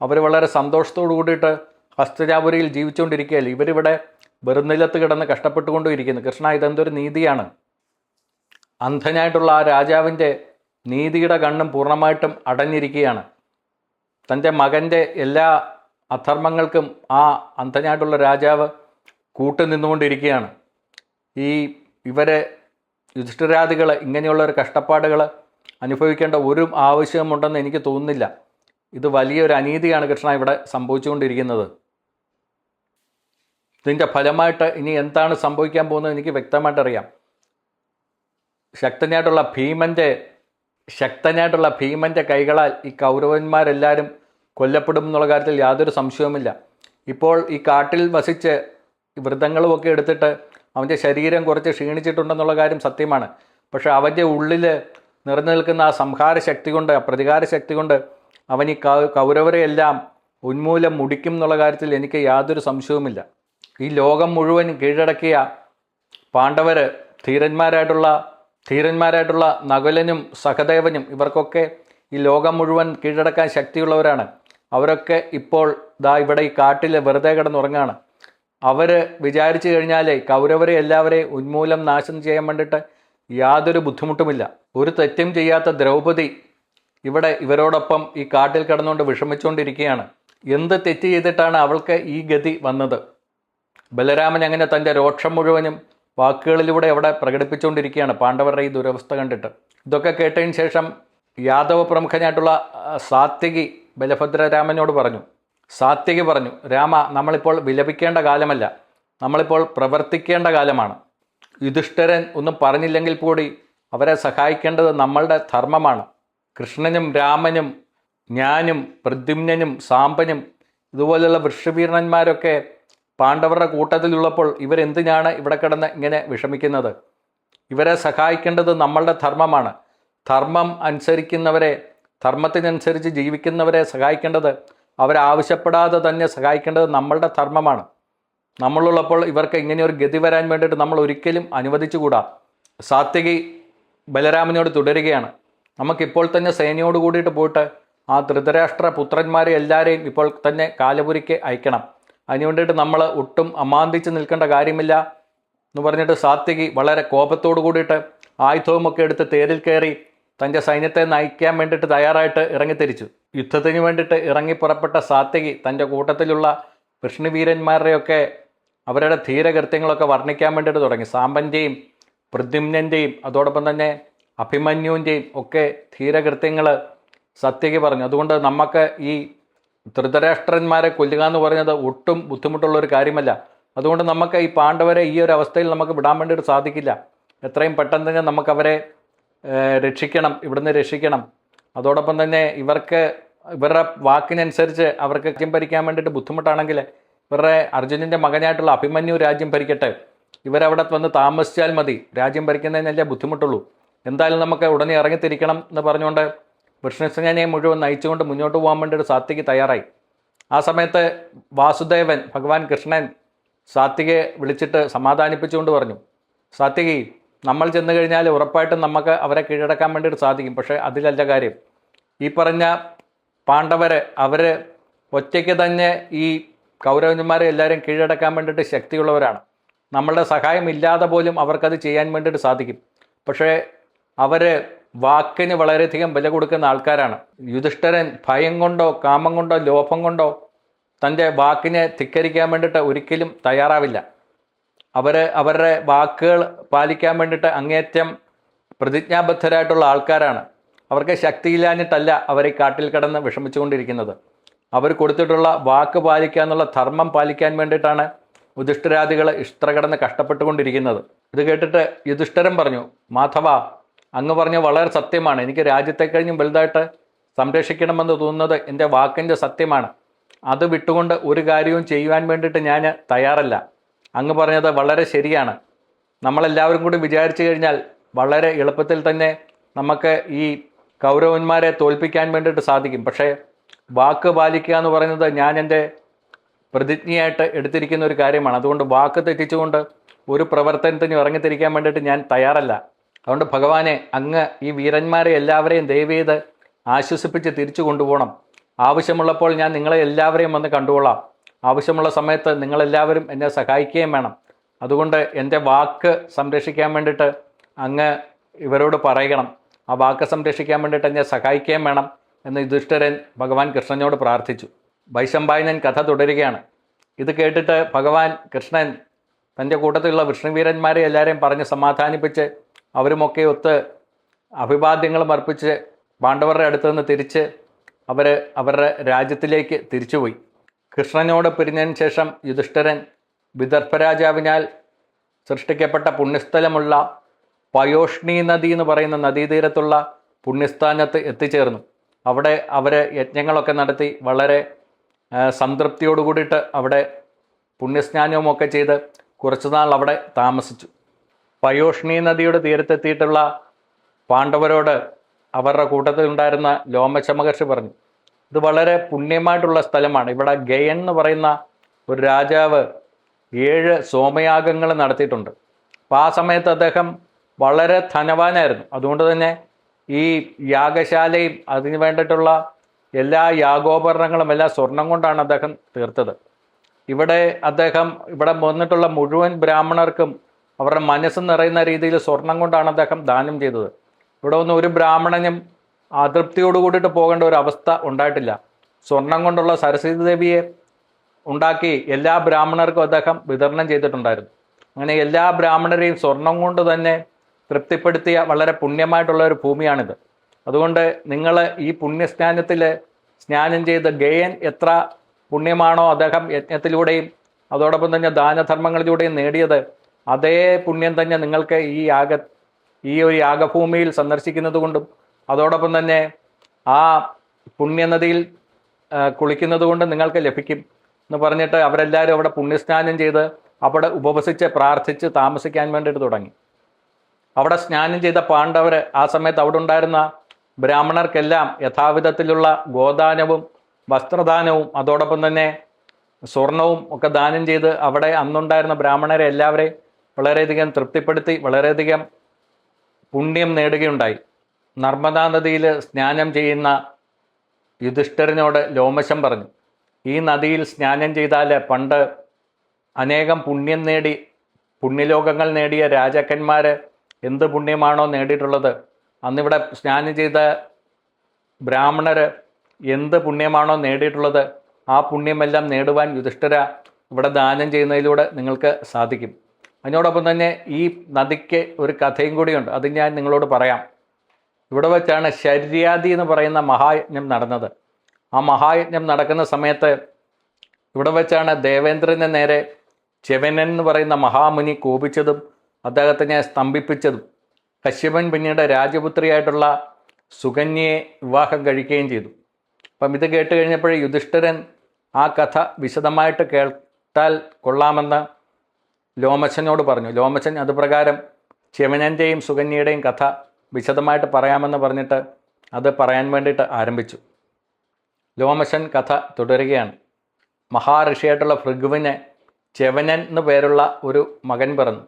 Speaker 1: അവർ വളരെ സന്തോഷത്തോടു കൂടിയിട്ട് ഹസ്തജാപുരിയിൽ ജീവിച്ചുകൊണ്ടിരിക്കുകയല്ലേ? ഇവരിവിടെ വെറുനിലത്ത് കിടന്ന് കഷ്ടപ്പെട്ടുകൊണ്ടിരിക്കുന്നു കൃഷ്ണ ഇതെന്തൊരു നീതിയാണ്? അന്ധനായിട്ടുള്ള ആ രാജാവിന്റെ നീതിയുടെ കണ്ണും പൂർണമായിട്ടും അടഞ്ഞിരിക്കുകയാണ്. തന്റെ മകന്റെ എല്ലാ അധർമ്മങ്ങൾക്കും ആ അന്ധനായിട്ടുള്ള രാജാവ് കൂട്ടുനിന്നുകൊണ്ടിരിക്കുകയാണ് ഈ ഇവരെ യുധിഷ്ഠിരാദികൾ ഇങ്ങനെയുള്ള ഒരു കഷ്ടപ്പാടുകൾ അനുഭവിക്കേണ്ട ഒരു ആവശ്യമുണ്ടെന്ന് എനിക്ക് തോന്നുന്നില്ല. ഇത് വലിയൊരു അനീതിയാണ് കൃഷ്ണ ഇവിടെ സംഭവിച്ചുകൊണ്ടിരിക്കുന്നത്. ഇതിന്റെ ഫലമായിട്ട് ഇനി എന്താണ് സംഭവിക്കാൻ പോകുന്നത് എനിക്ക് വ്യക്തമായിട്ട് അറിയാം ശക്തനായിട്ടുള്ള ഭീമന്റെ ശക്തനായിട്ടുള്ള ഭീമന്റെ കൈകളാൽ ഈ കൗരവന്മാരെല്ലാവരും കൊല്ലപ്പെടും എന്നുള്ള കാര്യത്തിൽ യാതൊരു സംശയവുമില്ല. ഇപ്പോൾ ഈ കാട്ടിൽ വസിച്ച് വ്രതങ്ങളുമൊക്കെ എടുത്തിട്ട് അവന്റെ ശരീരം കുറച്ച് ക്ഷീണിച്ചിട്ടുണ്ടെന്നുള്ള കാര്യം സത്യമാണ്. പക്ഷേ അവന്റെ ഉള്ളിൽ നിറഞ്ഞു നിൽക്കുന്ന ആ സംഹാര ശക്തി കൊണ്ട് പ്രതികാര ശക്തി കൊണ്ട് അവൻ ഈ കൗരവരെയെല്ലാം ഉന്മൂലം മുടിക്കും എന്നുള്ള കാര്യത്തിൽ എനിക്ക് യാതൊരു സംശയവുമില്ല. ഈ ലോകം മുഴുവൻ കീഴടക്കിയ പാണ്ഡവർ ധീരന്മാരായിട്ടുള്ള ധീരന്മാരായിട്ടുള്ള നകുലനും സഹദേവനും ഇവർക്കൊക്കെ ഈ ലോകം മുഴുവൻ കീഴടക്കാൻ ശക്തിയുള്ളവരാണ്. അവരൊക്കെ ഇപ്പോൾ ദാ ഇവിടെ ഈ കാട്ടിൽ വെറുതെ കിടന്നുറങ്ങാണ്. അവർ വിചാരിച്ചു കഴിഞ്ഞാലേ കൗരവരെ എല്ലാവരെയും ഉന്മൂലം നാശം ചെയ്യാൻ വേണ്ടിയിട്ട് യാതൊരു ബുദ്ധിമുട്ടുമില്ല. ഒരു തെറ്റും ചെയ്യാത്ത ദ്രൗപദി ഇവിടെ ഇവരോടൊപ്പം ഈ കാട്ടിൽ കിടന്നുകൊണ്ട് വിഷമിച്ചുകൊണ്ടിരിക്കുകയാണ്. എന്ത് തെറ്റ് ചെയ്തിട്ടാണ് അവൾക്ക് ഈ ഗതി വന്നത്? ബലരാമൻ അങ്ങനെ തന്റെ രോക്ഷം മുഴുവനും വാക്കുകളിലൂടെ അവിടെ പ്രകടിപ്പിച്ചുകൊണ്ടിരിക്കുകയാണ്. പാണ്ഡവരുടെ ഈ ദുരവസ്ഥ കണ്ടിട്ട്. ഇതൊക്കെ കേട്ടതിന് ശേഷം യാദവ പ്രമുഖനായിട്ടുള്ള സാത്യകി ബലഭദ്രരാമനോട് പറഞ്ഞു. സാത്യകി പറഞ്ഞു രാമ നമ്മളിപ്പോൾ വിലപിക്കേണ്ട കാലമല്ല. നമ്മളിപ്പോൾ പ്രവർത്തിക്കേണ്ട കാലമാണ്. യുധിഷ്ഠിരൻ ഒന്നും പറഞ്ഞില്ലെങ്കിൽ കൂടി അവരെ സഹായിക്കേണ്ടത് നമ്മളുടെ ധർമ്മമാണ്. കൃഷ്ണനും രാമനും ഞാനും പ്രദ്യുമ്നും സാമ്പനും ഇതുപോലെയുള്ള വൃക്ഷവീരന്മാരൊക്കെ പാണ്ഡവരുടെ കൂട്ടത്തിലുള്ളപ്പോൾ ഇവരെന്തിനാണ് ഇവിടെ കിടന്ന് ഇങ്ങനെ വിഷമിക്കുന്നത്? ഇവരെ സഹായിക്കേണ്ടത് നമ്മളുടെ ധർമ്മമാണ്. ധർമ്മം അനുസരിക്കുന്നവരെ ധർമ്മത്തിനനുസരിച്ച് ജീവിക്കുന്നവരെ സഹായിക്കേണ്ടത് അവരാവശ്യപ്പെടാതെ തന്നെ സഹായിക്കേണ്ടത് നമ്മളുടെ ധർമ്മമാണ്. നമ്മളുള്ളപ്പോൾ ഇവർക്ക് ഇങ്ങനെ ഒരു ഗതി വരാൻ വേണ്ടിയിട്ട് നമ്മൾ ഒരിക്കലും അനുവദിച്ചുകൂടാ. സാത്യകി ബലരാമനോട് തുടരുകയാണ്. നമുക്കിപ്പോൾ തന്നെ സേനയോട് കൂടിയിട്ട് പോയിട്ട് ആ ധൃതരാഷ്ട്ര പുത്രന്മാരെ എല്ലാവരെയും ഇപ്പോൾ തന്നെ കാലപുരിക്ക് അയക്കണം. അതിന് വേണ്ടിയിട്ട് നമ്മൾ ഒട്ടും അമാന്തിച്ച് നിൽക്കേണ്ട കാര്യമില്ല എന്ന് പറഞ്ഞിട്ട് സാത്യകി വളരെ കോപത്തോടു കൂടിയിട്ട് ആയുധവുമൊക്കെ എടുത്ത് തേരിൽ കയറി തന്റെ സൈന്യത്തെ നയിക്കാൻ വേണ്ടിയിട്ട് തയ്യാറായിട്ട് ഇറങ്ങിത്തിരിച്ചു. യുദ്ധത്തിന് വേണ്ടിയിട്ട് ഇറങ്ങി പുറപ്പെട്ട സാത്യകി തന്റെ കൂട്ടത്തിലുള്ള കൃഷ്ണവീരന്മാരുടെയൊക്കെ അവരുടെ ധീരകൃത്യങ്ങളൊക്കെ വർണിക്കാൻ വേണ്ടിയിട്ട് തുടങ്ങി. സാമ്പന്റെയും പ്രദ്യുമ്നന്റെയും അതോടൊപ്പം തന്നെ അഭിമന്യുവിന്റെയും ഒക്കെ ധീരകൃത്യങ്ങൾ സത്യകി പറഞ്ഞു. അതുകൊണ്ട് നമുക്ക് ഈ ധൃതരാഷ്ട്രന്മാരെ കൊല്ലുക എന്ന് പറയുന്നത് ഒട്ടും ബുദ്ധിമുട്ടുള്ള ഒരു കാര്യമല്ല. അതുകൊണ്ട് നമുക്ക് ഈ പാണ്ഡവരെ ഈ ഒരു അവസ്ഥയിൽ നമുക്ക് വിടാൻ വേണ്ടിയിട്ട് സാധിക്കില്ല. എത്രയും പെട്ടെന്ന് തന്നെ നമുക്കവരെ രക്ഷിക്കണം ഇവിടുന്ന് രക്ഷിക്കണം. അതോടൊപ്പം തന്നെ ഇവർക്ക് ഇവരുടെ വാക്കിനനുസരിച്ച് അവർക്ക് രാജ്യം ഭരിക്കാൻ വേണ്ടിയിട്ട് ബുദ്ധിമുട്ടാണെങ്കിൽ ഇവരുടെ അർജുനന്റെ മകനായിട്ടുള്ള അഭിമന്യു രാജ്യം ഭരിക്കട്ടെ. ഇവരവിടെ വന്ന് താമസിച്ചാൽ മതി. രാജ്യം ഭരിക്കുന്നതിനല്ലേ ബുദ്ധിമുട്ടുള്ളൂ. എന്തായാലും നമുക്ക് ഉടനെ ഇറങ്ങിത്തിരിക്കണം എന്ന് പറഞ്ഞുകൊണ്ട് വൃഷ്ണസേനയെ മുഴുവൻ നയിച്ചുകൊണ്ട് മുന്നോട്ട് പോകാൻ വേണ്ടി ഒരു സാത്വിക തയ്യാറായി. ആ സമയത്ത് വാസുദേവൻ ഭഗവാൻ കൃഷ്ണൻ സാത്വികയെ വിളിച്ചിട്ട് സമാധാനിപ്പിച്ചുകൊണ്ട് പറഞ്ഞു സാത്വികി നമ്മൾ ചെന്ന് കഴിഞ്ഞാൽ ഉറപ്പായിട്ടും നമുക്ക് അവരെ കീഴടക്കാൻ വേണ്ടിയിട്ട് സാധിക്കും പക്ഷേ അതിലല്ല കാര്യം. ഈ പറഞ്ഞ പാണ്ഡവർ അവർ ഒറ്റയ്ക്ക് തന്നെ ഈ കൗരവന്മാരെ എല്ലാവരും കീഴടക്കാൻ വേണ്ടിയിട്ട് ശക്തിയുള്ളവരാണ്. നമ്മളുടെ സഹായം ഇല്ലാതെ പോലും അവർക്കത് ചെയ്യാൻ വേണ്ടിയിട്ട് സാധിക്കും. പക്ഷേ അവർ വാക്കിന് വളരെയധികം വില കൊടുക്കുന്ന ആൾക്കാരാണ്. യുധിഷ്ഠരൻ ഭയം കൊണ്ടോ കാമം കൊണ്ടോ ലോഭം കൊണ്ടോ തന്റെ വാക്കിനെ ധിക്കരിക്കാൻ വേണ്ടിയിട്ട് ഒരിക്കലും തയ്യാറാവില്ല. അവർ അവരുടെ വാക്കുകൾ പാലിക്കാൻ വേണ്ടിയിട്ട് അങ്ങേറ്റം പ്രതിജ്ഞാബദ്ധരായിട്ടുള്ള ആൾക്കാരാണ്. അവർക്ക് ശക്തിയില്ലാഞ്ഞിട്ടല്ല അവർ ഈ കാട്ടിൽ കിടന്ന് വിഷമിച്ചുകൊണ്ടിരിക്കുന്നത്. അവർ കൊടുത്തിട്ടുള്ള വാക്ക് പാലിക്കുക എന്നുള്ള ധർമ്മം പാലിക്കാൻ വേണ്ടിയിട്ടാണ് യുധിഷ്ഠിരാദികൾ ഇഷ്ട കിടന്ന് കഷ്ടപ്പെട്ടുകൊണ്ടിരിക്കുന്നത്. ഇത് കേട്ടിട്ട് യുധിഷ്ഠിരൻ പറഞ്ഞു മാധവ അങ്ങ് പറഞ്ഞ വളരെ സത്യമാണ്. എനിക്ക് രാജ്യത്തെ കഴിഞ്ഞും വലുതായിട്ട് സംരക്ഷിക്കണമെന്ന് തോന്നുന്നത് എന്റെ വാക്കിന്റെ സത്യമാണ്. അത് വിട്ടുകൊണ്ട് ഒരു കാര്യവും ചെയ്യുവാൻ വേണ്ടിയിട്ട് ഞാൻ തയ്യാറല്ല. അങ്ങ് പറഞ്ഞത് വളരെ ശരിയാണ്. നമ്മളെല്ലാവരും കൂടി വിചാരിച്ചു കഴിഞ്ഞാൽ വളരെ എളുപ്പത്തിൽ തന്നെ നമുക്ക് ഈ കൗരവന്മാരെ തോൽപ്പിക്കാൻ വേണ്ടിയിട്ട് സാധിക്കും. പക്ഷേ വാക്ക് പാലിക്കുക എന്ന് പറയുന്നത് ഞാൻ എന്റെ പ്രതിജ്ഞയായിട്ട് എടുത്തിരിക്കുന്ന ഒരു കാര്യമാണ്. അതുകൊണ്ട് വാക്ക് തെറ്റിച്ചുകൊണ്ട് ഒരു പ്രവർത്തനത്തിന് ഇറങ്ങിത്തിരിക്കാൻ വേണ്ടിയിട്ട് ഞാൻ തയ്യാറല്ല. അതുകൊണ്ട് ഭഗവാനെ അങ്ങ് ഈ വീരന്മാരെ എല്ലാവരെയും ദയവേത് ആശ്വസിപ്പിച്ച് തിരിച്ചു കൊണ്ടുപോകണം. ആവശ്യമുള്ളപ്പോൾ ഞാൻ നിങ്ങളെ എല്ലാവരെയും വന്ന് കണ്ടുകൊള്ളാം. ആവശ്യമുള്ള സമയത്ത് നിങ്ങളെല്ലാവരും എന്നെ സഹായിക്കുകയും വേണം. അതുകൊണ്ട് എന്റെ വാക്ക് സംരക്ഷിക്കാൻ വേണ്ടിയിട്ട് അങ്ങ് ഇവരോട് പറയണം ആ വാക്ക് സംരക്ഷിക്കാൻ വേണ്ടിയിട്ട് എന്നെ സഹായിക്കുകയും വേണം എന്ന് യുധിഷ്ഠിരൻ ഭഗവാൻ കൃഷ്ണനോട് പ്രാർത്ഥിച്ചു. വൈശമ്പായനൻ കഥ തുടരുകയാണ്. ഇത് കേട്ടിട്ട് ഭഗവാൻ കൃഷ്ണൻ തന്റെ കൂട്ടത്തിലുള്ള വിഷ്ണുവീരന്മാരെ എല്ലാവരെയും പറഞ്ഞ് സമാധാനിപ്പിച്ച് അവരുമൊക്കെ ഒത്ത് അഭിവാദ്യങ്ങളും അർപ്പിച്ച് പാണ്ഡവരുടെ അടുത്ത് നിന്ന് തിരിച്ച് അവർ അവരുടെ രാജ്യത്തിലേക്ക് തിരിച്ചുപോയി. കൃഷ്ണനോട് പിരിഞ്ഞതിന് ശേഷം യുധിഷ്ഠിരൻ വിദർഭരാജാവിനാൽ സൃഷ്ടിക്കപ്പെട്ട പുണ്യസ്ഥലമുള്ള പയോഷ്ണി നദി എന്ന് പറയുന്ന നദീതീരത്തുള്ള പുണ്യസ്ഥാനത്ത് എത്തിച്ചേർന്നു. അവിടെ അവർ യജ്ഞങ്ങളൊക്കെ നടത്തി വളരെ സംതൃപ്തിയോടുകൂടിയിട്ട് സംതൃപ്തിയോട് കൂടിയിട്ട് അവിടെ പുണ്യസ്നാനവും ഒക്കെ ചെയ്ത് കുറച്ചുനാൾ അവിടെ താമസിച്ചു. പയോഷ്ണി നദിയുടെ തീരത്തെത്തിയിട്ടുള്ള പാണ്ഡവരോട് അവരുടെ കൂട്ടത്തിൽ ഉണ്ടായിരുന്ന ലോമച്ച മഹർഷി പറഞ്ഞു ഇത് വളരെ പുണ്യമായിട്ടുള്ള സ്ഥലമാണ്. ഇവിടെ ഗയൻ എന്ന് പറയുന്ന ഒരു രാജാവ് ഏഴ് സോമയാഗങ്ങൾ നടത്തിയിട്ടുണ്ട്. അപ്പോൾ ആ സമയത്ത് അദ്ദേഹം വളരെ ധനവാനായിരുന്നു. അതുകൊണ്ട് തന്നെ ഈ യാഗശാലയും അതിന് വേണ്ടിയിട്ടുള്ള എല്ലാ യാഗോപകരണങ്ങളും എല്ലാം സ്വർണം കൊണ്ടാണ് അദ്ദേഹം തീർത്തത്. ഇവിടെ അദ്ദേഹം ഇവിടെ വന്നിട്ടുള്ള മുഴുവൻ ബ്രാഹ്മണർക്കും അവരുടെ മനസ്സ് നിറയുന്ന രീതിയിൽ സ്വർണം കൊണ്ടാണ് അദ്ദേഹം ദാനം ചെയ്തത്. ഇവിടെ ഒന്നും ഒരു ബ്രാഹ്മണനും അതൃപ്തിയോട് കൂടിയിട്ട് പോകേണ്ട ഒരു അവസ്ഥ ഉണ്ടായിട്ടില്ല. സ്വർണം കൊണ്ടുള്ള സരസ്വതി ദേവിയെ ഉണ്ടാക്കി എല്ലാ ബ്രാഹ്മണർക്കും അദ്ദേഹം വിതരണം ചെയ്തിട്ടുണ്ടായിരുന്നു. അങ്ങനെ എല്ലാ ബ്രാഹ്മണരെയും സ്വർണം കൊണ്ട് തന്നെ തൃപ്തിപ്പെടുത്തിയ വളരെ പുണ്യമായിട്ടുള്ള ഒരു ഭൂമിയാണിത്. അതുകൊണ്ട് നിങ്ങൾ ഈ പുണ്യസ്നാനത്തിൽ സ്നാനം ചെയ്ത് ഗയൻ എത്ര പുണ്യമാണോ അദ്ദേഹം യജ്ഞത്തിലൂടെയും അതോടൊപ്പം തന്നെ ദാനധർമ്മങ്ങളിലൂടെയും നേടിയത് അതേ പുണ്യം തന്നെ നിങ്ങൾക്ക് ഈ യാഗ ഈ ഒരു യാഗഭൂമിയിൽ സന്ദർശിക്കുന്നത് കൊണ്ടും അതോടൊപ്പം തന്നെ ആ പുണ്യനദിയിൽ കുളിക്കുന്നത് കൊണ്ട് നിങ്ങൾക്ക് ലഭിക്കും എന്ന് പറഞ്ഞിട്ട് അവരെല്ലാവരും അവിടെ പുണ്യസ്നാനം ചെയ്ത് അവിടെ ഉപവസിച്ച് പ്രാർത്ഥിച്ച് താമസിക്കാൻ വേണ്ടിയിട്ട് തുടങ്ങി. അവിടെ സ്നാനം ചെയ്ത പാണ്ഡവർ ആ സമയത്ത് അവിടെ ഉണ്ടായിരുന്ന ബ്രാഹ്മണർക്കെല്ലാം യഥാവിധത്തിലുള്ള ഗോദാനവും വസ്ത്രദാനവും അതോടൊപ്പം തന്നെ സ്വർണവും ഒക്കെ ദാനം ചെയ്ത് അവിടെ അന്നുണ്ടായിരുന്ന ബ്രാഹ്മണരെ എല്ലാവരെയും വളരെയധികം തൃപ്തിപ്പെടുത്തി വളരെയധികം പുണ്യം നേടുകയുണ്ടായി. നർമ്മദാ നദിയിൽ സ്നാനം ചെയ്യുന്ന യുധിഷ്ഠിരനോട് ലോമശം പറഞ്ഞു ഈ നദിയിൽ സ്നാനം ചെയ്താൽ പണ്ട് അനേകം പുണ്യം നേടി പുണ്യലോകങ്ങൾ നേടിയ രാജാക്കന്മാർ എന്ത് പുണ്യമാണോ നേടിയിട്ടുള്ളത്. അന്നിവിടെ സ്നാനം ചെയ്ത ബ്രാഹ്മണർ എന്ത് പുണ്യമാണോ നേടിയിട്ടുള്ളത്. ആ പുണ്യമെല്ലാം നേടുവാൻ യുധിഷ്ഠിര ഇവിടെ ദാനം ചെയ്യുന്നതിലൂടെ നിങ്ങൾക്ക് സാധിക്കും. അതിനോടൊപ്പം തന്നെ ഈ നദിക്ക് ഒരു കഥയും കൂടിയുണ്ട്. അത് ഞാൻ നിങ്ങളോട് പറയാം. ഇവിടെ വെച്ചാണ് ശര്യാദി എന്ന് പറയുന്ന മഹായജ്ഞം നടന്നത്. ആ മഹായജ്ഞം നടക്കുന്ന സമയത്ത് ഇവിടെ വെച്ചാണ് ദേവേന്ദ്രന്റെ നേരെ ചെവനൻ എന്ന് പറയുന്ന മഹാമുനി കോപിച്ചതും അദ്ദേഹത്തിനെ സ്തംഭിപ്പിച്ചതും. കശ്യപൻ പിന്നീട് രാജപുത്രിയായിട്ടുള്ള സുകന്യയെ വിവാഹം കഴിക്കുകയും ചെയ്തു. അപ്പം ഇത് കേട്ട് കഴിഞ്ഞപ്പോൾ യുധിഷ്ഠിരൻ ആ കഥ വിശദമായിട്ട് കേട്ടാൽ കൊള്ളാമെന്ന് ലോമച്ചനോട് പറഞ്ഞു ലോമച്ചൻ അതുപ്രകാരം ചെവനന്റെയും സുകന്യയുടെയും കഥ വിശദമായിട്ട് പറയാമെന്ന് പറഞ്ഞിട്ട് അത് പറയാൻ വേണ്ടിയിട്ട് ആരംഭിച്ചു. ലോമശൻ കഥ തുടരുകയാണ്. മഹാഋഷിയായിട്ടുള്ള ഭൃഗുവിന് ചെവനൻ എന്നു പേരുള്ള ഒരു മകൻ പിറന്നു.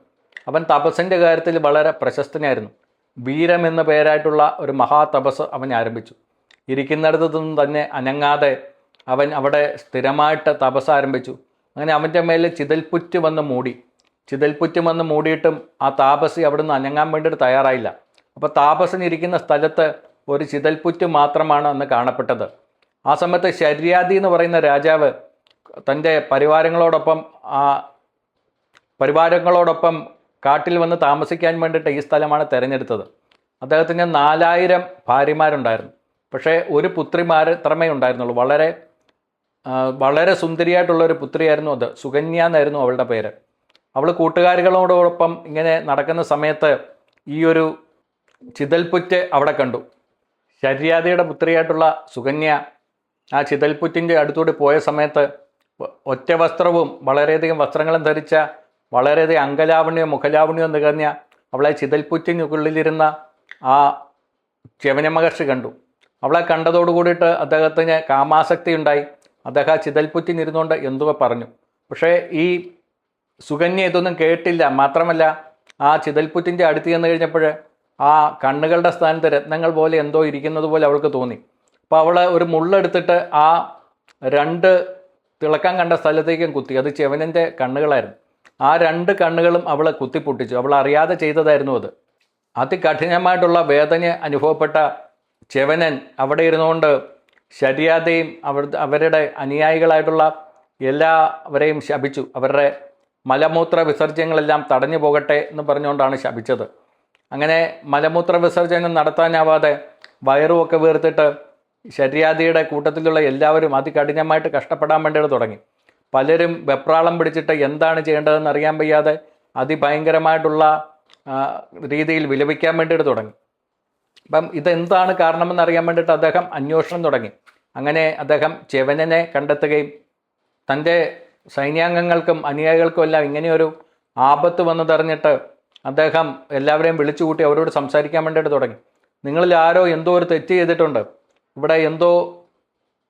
Speaker 1: അവൻ തപസ്സിന്റെ കാര്യത്തിൽ വളരെ പ്രശസ്തനായിരുന്നു. വീരം എന്ന പേരായിട്ടുള്ള ഒരു മഹാതപസ് അവൻ ആരംഭിച്ചു. ഇരിക്കുന്നിടത്തു നിന്നും തന്നെ അനങ്ങാതെ അവൻ അവിടെ സ്ഥിരമായിട്ട് തപസ് ആരംഭിച്ചു. അങ്ങനെ അവന്റെ മേലെ ചിതൽപ്പുറ്റ് വന്ന് മൂടി. ചിതൽപ്പുറ്റ് വന്ന് മൂടിയിട്ടും ആ താപസി അവിടുന്ന് അനങ്ങാൻ വേണ്ടിയിട്ട് തയ്യാറായില്ല. അപ്പോൾ താപസനിരിക്കുന്ന സ്ഥലത്ത് ഒരു ചിതൽപുറ്റ് മാത്രമാണ് അന്ന് കാണപ്പെട്ടത്. ആ സമയത്ത് ശര്യാദി എന്ന് പറയുന്ന രാജാവ് തന്റെ പരിവാരങ്ങളോടൊപ്പം ആ പരിവാരങ്ങളോടൊപ്പം കാട്ടിൽ വന്ന് താമസിക്കാൻ വേണ്ടിയിട്ട് ഈ സ്ഥലമാണ് തിരഞ്ഞെടുത്തത്. അദ്ദേഹത്തിന് നാലായിരം ഭാര്യമാരുണ്ടായിരുന്നു. പക്ഷേ ഒരു പുത്രി മാത്രമേ ഉണ്ടായിരുന്നുള്ളൂ. വളരെ വളരെ സുന്ദരിയായിട്ടുള്ള ഒരു പുത്രിയായിരുന്നു അത്. സുകന്യ എന്നായിരുന്നു അവളുടെ പേര്. അവൾ കൂട്ടുകാരികളോടൊപ്പം ഇങ്ങനെ നടക്കുന്ന സമയത്ത് ഈ ഒരു ചിതൽപുറ്റ് അവിടെ കണ്ടു. ശര്യാദയുടെ പുത്രിയായിട്ടുള്ള സുകന്യ ആ ചിതൽപുറ്റിന്റെ അടുത്തൂടി പോയ സമയത്ത് ഒറ്റ വസ്ത്രവും വളരെയധികം വസ്ത്രങ്ങളും ധരിച്ച വളരെയധികം അങ്കലാവണ്യോ മുഖലാവണ്യോ നികഞ്ഞ അവളെ ചിതൽപുറ്റിനുള്ളിലിരുന്ന ആ ച്യവന മഹർഷി കണ്ടു. അവളെ കണ്ടതോടു കൂടിയിട്ട് അദ്ദേഹത്തിന് കാമാസക്തി ഉണ്ടായി അദ്ദേഹം ചിതൽപുറ്റിനിരുന്നുകൊണ്ട് എന്തോ പറഞ്ഞു. പക്ഷേ ഈ സുകന്യ ഇതൊന്നും കേട്ടില്ല. മാത്രമല്ല ആ ചിതൽപുറ്റിന്റെ അടുത്ത് ചെന്ന് കഴിഞ്ഞപ്പോൾ ആ കണ്ണുകളുടെ സ്ഥാനത്ത് രത്നങ്ങൾ പോലെ എന്തോ ഇരിക്കുന്നത് പോലെ അവൾക്ക് തോന്നി. അപ്പോൾ അവൾ ഒരു മുള്ളെടുത്തിട്ട് ആ രണ്ട് തിളക്കം കണ്ട സ്ഥലത്തേക്കും കുത്തി. അത് ചെവനന്റെ കണ്ണുകളായിരുന്നു. ആ രണ്ട് കണ്ണുകളും അവളെ കുത്തിപ്പൊട്ടിച്ചു. അവൾ അറിയാതെ ചെയ്തതായിരുന്നു അത്. അതികഠിനമായിട്ടുള്ള വേദന അനുഭവപ്പെട്ട ചെവനൻ അവിടെ ഇരുന്നുകൊണ്ട് ശര്യാദയും അവർ അവരുടെ അനുയായികളായിട്ടുള്ള എല്ലാവരെയും ശപിച്ചു. അവരുടെ മലമൂത്ര വിസർജ്യങ്ങളെല്ലാം തടഞ്ഞു പോകട്ടെ എന്ന് പറഞ്ഞുകൊണ്ടാണ് ശപിച്ചത്. അങ്ങനെ മലമൂത്ര വിസർജനം നടത്താനാവാതെ വയറുമൊക്കെ വീർത്തിട്ട് ശര്യാദിയുടെ കൂട്ടത്തിലുള്ള എല്ലാവരും അതികഠിനമായിട്ട് കഷ്ടപ്പെടാൻ വേണ്ടിയിട്ട് തുടങ്ങി. പലരും വെപ്രാളം പിടിച്ചിട്ട് എന്താണ് ചെയ്യേണ്ടതെന്ന് അറിയാൻ വയ്യാതെ അതിഭയങ്കരമായിട്ടുള്ള രീതിയിൽ വിലപിക്കാൻ വേണ്ടിയിട്ട് തുടങ്ങി. അപ്പം ഇതെന്താണ് കാരണമെന്ന് അറിയാൻ വേണ്ടിയിട്ട് അദ്ദേഹം അന്വേഷണം തുടങ്ങി. അങ്ങനെ അദ്ദേഹം ചെവനനെ കണ്ടെത്തുകയും തന്റെ സൈന്യാംഗങ്ങൾക്കും അനുയായികൾക്കും എല്ലാം ഇങ്ങനെയൊരു ആപത്ത് വന്നതറിഞ്ഞിട്ട് അദ്ദേഹം എല്ലാവരെയും വിളിച്ചു കൂട്ടി അവരോട് സംസാരിക്കാൻ വേണ്ടിയിട്ട് തുടങ്ങി. നിങ്ങളിൽ ആരോ എന്തോ ഒരു തെറ്റ് ചെയ്തിട്ടുണ്ട്. ഇവിടെ എന്തോ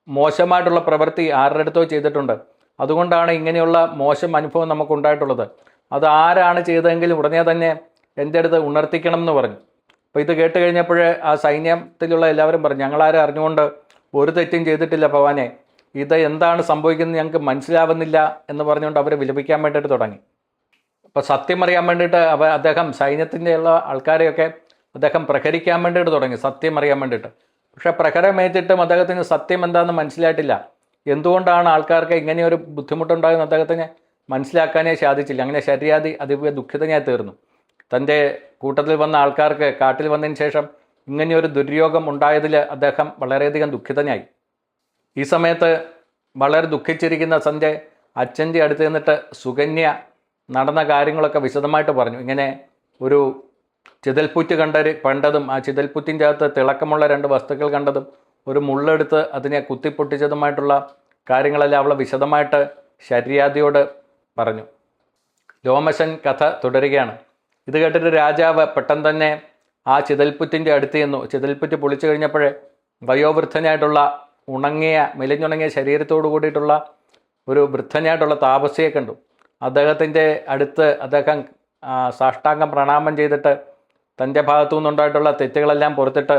Speaker 1: മോശമായിട്ടുള്ള പ്രവൃത്തി ആരുടെ അടുത്തോ ചെയ്തിട്ടുണ്ട്. അതുകൊണ്ടാണ് ഇങ്ങനെയുള്ള മോശം അനുഭവം നമുക്കുണ്ടായിട്ടുള്ളത്. അത് ആരാണ് ചെയ്തതെങ്കിൽ ഉടനെ തന്നെ എന്റെ അടുത്ത് ഉണർത്തിക്കണം എന്ന് പറഞ്ഞു. അപ്പോൾ ഇത് കേട്ട് കഴിഞ്ഞപ്പോൾ ആ സൈന്യത്തിലുള്ള എല്ലാവരും പറഞ്ഞു ഞങ്ങളാരും അറിഞ്ഞുകൊണ്ട് ഒരു തെറ്റും ചെയ്തിട്ടില്ല ഭവാനെ. ഇത് എന്താണ് സംഭവിക്കുന്നത് ഞങ്ങൾക്ക് മനസ്സിലാവുന്നില്ല എന്ന് പറഞ്ഞുകൊണ്ട് അവർ വിലപിക്കാൻ വേണ്ടിയിട്ട് തുടങ്ങി. അപ്പോൾ സത്യം അറിയാൻ വേണ്ടിയിട്ട് അവ അദ്ദേഹം സൈന്യത്തിന്റെ ഉള്ള ആൾക്കാരെയൊക്കെ അദ്ദേഹം പ്രഹരിക്കാൻ വേണ്ടിയിട്ട് തുടങ്ങി സത്യം അറിയാൻ വേണ്ടിയിട്ട്. പക്ഷേ പ്രഹരമേറ്റിട്ടും അദ്ദേഹത്തിന് സത്യം എന്താണെന്ന് മനസ്സിലായിട്ടില്ല. എന്തുകൊണ്ടാണ് ആൾക്കാർക്ക് ഇങ്ങനെയൊരു ബുദ്ധിമുട്ടുണ്ടാകുന്ന അദ്ദേഹത്തിന് മനസ്സിലാക്കാനേ സാധിച്ചില്ല. അങ്ങനെ ശരിയാതി അതിവ ദുഃഖിതനായി തീർന്നു. തന്റെ കൂട്ടത്തിൽ വന്ന ആൾക്കാർക്ക് കാട്ടിൽ വന്നതിന് ശേഷം ഇങ്ങനെയൊരു ദുര്യോഗം ഉണ്ടായതിൽ അദ്ദേഹം വളരെയധികം ദുഃഖിതനായി. ഈ സമയത്ത് വളരെ ദുഃഖിച്ചിരിക്കുന്ന സഞ്ജയ് അച്ഛന്റെ അടുത്ത് നിന്നിട്ട് സുകന്യ നടന്ന കാര്യങ്ങളൊക്കെ വിശദമായിട്ട് പറഞ്ഞു. ഇങ്ങനെ ഒരു ചിതൽപ്പുറ്റ് കണ്ട കണ്ടതും ആ ചിതൽപ്പുറ്റിന്റെ അകത്ത് തിളക്കമുള്ള രണ്ട് വസ്തുക്കൾ കണ്ടതും ഒരു മുള്ളെടുത്ത് അതിനെ കുത്തിപ്പൊട്ടിച്ചതുമായിട്ടുള്ള കാര്യങ്ങളെല്ലാം അവളെ വിശദമായിട്ട് ശര്യാദിയോട് പറഞ്ഞു. ലോമശൻ കഥ തുടരുകയാണ്. ഇത് കേട്ടിട്ട് രാജാവ് പെട്ടെന്ന് തന്നെ ആ ചിതൽപ്പുറ്റിന്റെ അടുത്ത് ചെന്നു. ചിതൽപ്പുറ്റ് പൊളിച്ചു കഴിഞ്ഞപ്പോഴേ വയോവൃദ്ധനായിട്ടുള്ള ഉണങ്ങിയ മെലിഞ്ഞുണങ്ങിയ ശരീരത്തോടു കൂടിയിട്ടുള്ള ഒരു വൃദ്ധനായിട്ടുള്ള താപസിയെ കണ്ടു. അദ്ദേഹത്തിന്റെ അടുത്ത് അദ്ദേഹം സാഷ്ടാംഗം പ്രണാമം ചെയ്തിട്ട് തന്റെ ഭാഗത്തു നിന്നുണ്ടായിട്ടുള്ള തെറ്റുകളെല്ലാം പുറത്തിട്ട്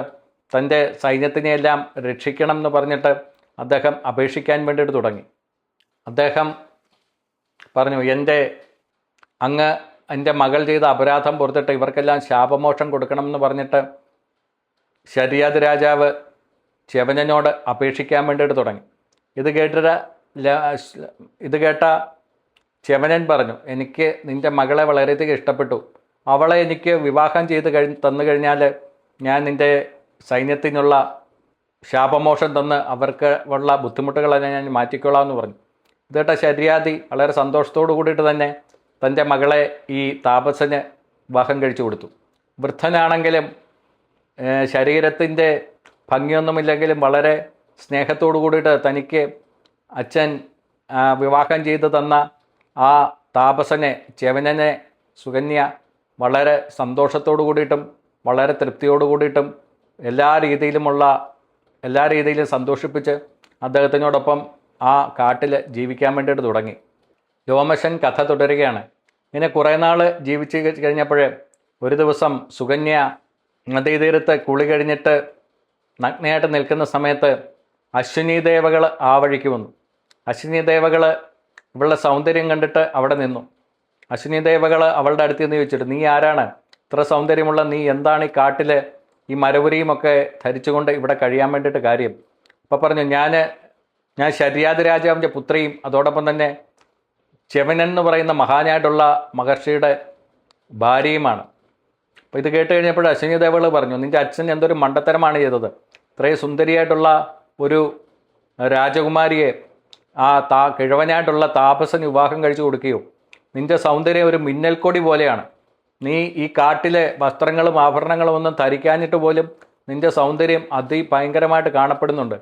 Speaker 1: തന്റെ സൈന്യത്തിനെയെല്ലാം രക്ഷിക്കണം എന്ന് പറഞ്ഞിട്ട് അദ്ദേഹം അപേക്ഷിക്കാൻ വേണ്ടിയിട്ട് തുടങ്ങി. അദ്ദേഹം പറഞ്ഞു എന്റെ അങ്ങ് എന്റെ മകൾ ചെയ്ത അപരാധം പുറത്തിട്ട് ഇവർക്കെല്ലാം ശാപമോക്ഷം കൊടുക്കണം എന്ന് പറഞ്ഞിട്ട് ശരിയാദ് രാജാവ് ചെവനനോട് അപേക്ഷിക്കാൻ വേണ്ടിയിട്ട് തുടങ്ങി. ഇത് കേട്ടിട്ട് ഇത് കേട്ട ശിവനൻ പറഞ്ഞു എനിക്ക് നിന്റെ മകളെ വളരെയധികം ഇഷ്ടപ്പെട്ടു. അവളെ എനിക്ക് വിവാഹം ചെയ്ത് കഴി തന്നു കഴിഞ്ഞാൽ ഞാൻ നിന്റെ സൈന്യത്തിനുള്ള ശാപമോഷം തന്ന് അവർക്ക് ഉള്ള ബുദ്ധിമുട്ടുകളെല്ലാം ഞാൻ മാറ്റിക്കൊള്ളാം എന്ന് പറഞ്ഞു ഇതേട്ട ശര്യാദി വളരെ സന്തോഷത്തോടു കൂടിയിട്ട് തന്നെ തന്റെ മകളെ ഈ താപസന് വിവാഹം കഴിച്ചു കൊടുത്തു. വൃദ്ധനാണെങ്കിലും ശരീരത്തിന്റെ ഭംഗിയൊന്നുമില്ലെങ്കിലും വളരെ സ്നേഹത്തോടു കൂടിയിട്ട് തനിക്ക് അച്ഛൻ വിവാഹം ചെയ്ത് തന്ന ആ താപസനെ ചെവനനെ സുകന്യ വളരെ സന്തോഷത്തോടു കൂടിയിട്ടും വളരെ തൃപ്തിയോടു കൂടിയിട്ടും എല്ലാ രീതിയിലുമുള്ള എല്ലാ രീതിയിലും സന്തോഷിപ്പിച്ച് അദ്ദേഹത്തിനോടൊപ്പം ആ കാട്ടിൽ ജീവിക്കാൻ വേണ്ടിയിട്ട് തുടങ്ങി. രോമശൻ കഥ തുടരുകയാണ്. ഇങ്ങനെ കുറേ നാൾ ജീവിച്ച് കഴിഞ്ഞപ്പോൾ ഒരു ദിവസം സുകന്യ നദീതീരത്ത് കുളി കഴിഞ്ഞിട്ട് നഗ്നയായിട്ട് നിൽക്കുന്ന സമയത്ത് അശ്വിനി ദേവകൾ ആ വഴിക്ക് വന്നു. അശ്വിനി ദേവകൾ ഇവളുടെ സൗന്ദര്യം കണ്ടിട്ട് അവിടെ നിന്നു. അശ്വിനി ദേവകൾ അവളുടെ അടുത്ത് നിന്ന് ചോദിച്ചിട്ട് നീ ആരാണ്? ഇത്ര സൗന്ദര്യമുള്ള നീ എന്താണ് ഈ കാട്ടിൽ ഈ മരവുരിയും ഒക്കെ ധരിച്ചുകൊണ്ട് ഇവിടെ കഴിയാൻ വേണ്ടിയിട്ട് കാര്യം? അപ്പോൾ പറഞ്ഞു ഞാൻ ഞാൻ ശര്യാദ രാജാവിന്റെ പുത്രിയും അതോടൊപ്പം തന്നെ ചെവനൻ എന്ന് പറയുന്ന മഹാനായിട്ടുള്ള മഹർഷിയുടെ ഭാര്യയുമാണ്. അപ്പോൾ ഇത് കേട്ട് കഴിഞ്ഞപ്പോൾ അശ്വിനി ദേവകൾ പറഞ്ഞു നിന്റെ അച്ഛൻ എന്തൊരു മണ്ടത്തരമാണ് ചെയ്തത്. ഇത്രയും സുന്ദരിയായിട്ടുള്ള ഒരു രാജകുമാരിയെ ആ താ കിഴവനായിട്ടുള്ള താപസന് വിവാഹം കഴിച്ചു കൊടുക്കുകയോ നിന്റെ സൗന്ദര്യം ഒരു മിന്നൽക്കൊടി പോലെയാണ്. നീ ഈ കാട്ടിലെ വസ്ത്രങ്ങളും ആഭരണങ്ങളും ഒന്നും ധരിക്കാഞ്ഞിട്ട് പോലും നിന്റെ സൗന്ദര്യം അതി ഭയങ്കരമായിട്ട് കാണപ്പെടുന്നുണ്ട്.